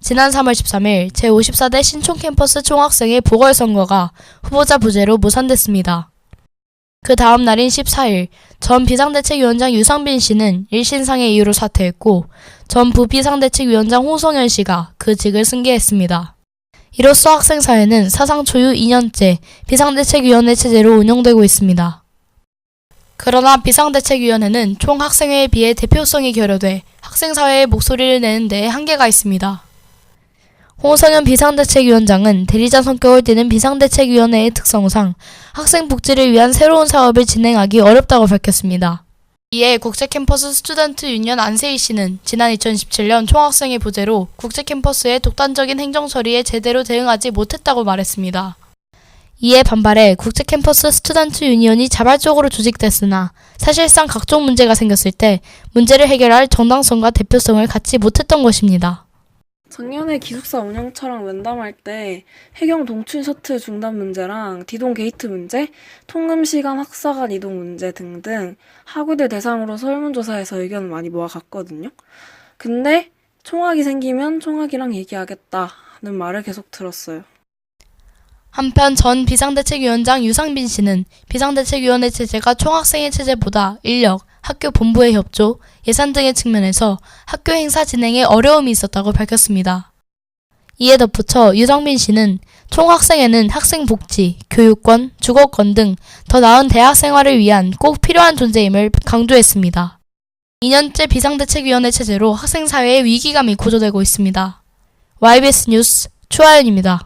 지난 3월 13일 제54대 신촌 캠퍼스 총학생회 보궐선거가 후보자 부재로 무산됐습니다. 그 다음 날인 14일 전 비상대책위원장 유상빈 씨는 일신상의 이유로 사퇴했고 전 부비상대책위원장 홍성현 씨가 그 직을 승계했습니다. 이로써 학생사회는 사상 초유 2년째 비상대책위원회 체제로 운영되고 있습니다. 그러나 비상대책위원회는 총 학생회에 비해 대표성이 결여돼 학생사회의 목소리를 내는 데에 한계가 있습니다. 홍성현 비상대책위원장은 대리자 성격을 띠는 비상대책위원회의 특성상 학생 복지를 위한 새로운 사업을 진행하기 어렵다고 밝혔습니다. 이에 국제캠퍼스 스튜던트 유니언 안세희 씨는 지난 2017년 총학생회 부재로 국제캠퍼스의 독단적인 행정 처리에 제대로 대응하지 못했다고 말했습니다. 이에 반발해 국제캠퍼스 스튜던트 유니언이 자발적으로 조직됐으나 사실상 각종 문제가 생겼을 때 문제를 해결할 정당성과 대표성을 갖지 못했던 것입니다. 작년에 기숙사 운영처랑 면담할 때 해경 동춘 셔틀 중단 문제랑 디동 게이트 문제, 통금 시간 학사간 이동 문제 등등 학우들 대상으로 설문조사에서 의견을 많이 모아갔거든요. 근데 총학이 생기면 총학이랑 얘기하겠다는 말을 계속 들었어요. 한편 전 비상대책위원장 유상빈 씨는 비상대책위원회 체제가 총학생회 체제보다 인력, 학교 본부의 협조, 예산 등의 측면에서 학교 행사 진행에 어려움이 있었다고 밝혔습니다. 이에 덧붙여 유상빈 씨는 총학생회는 학생 복지, 교육권, 주거권 등 더 나은 대학 생활을 위한 꼭 필요한 존재임을 강조했습니다. 2년째 비상대책위원회 체제로 학생사회의 위기감이 고조되고 있습니다. YBS 뉴스 추하연입니다.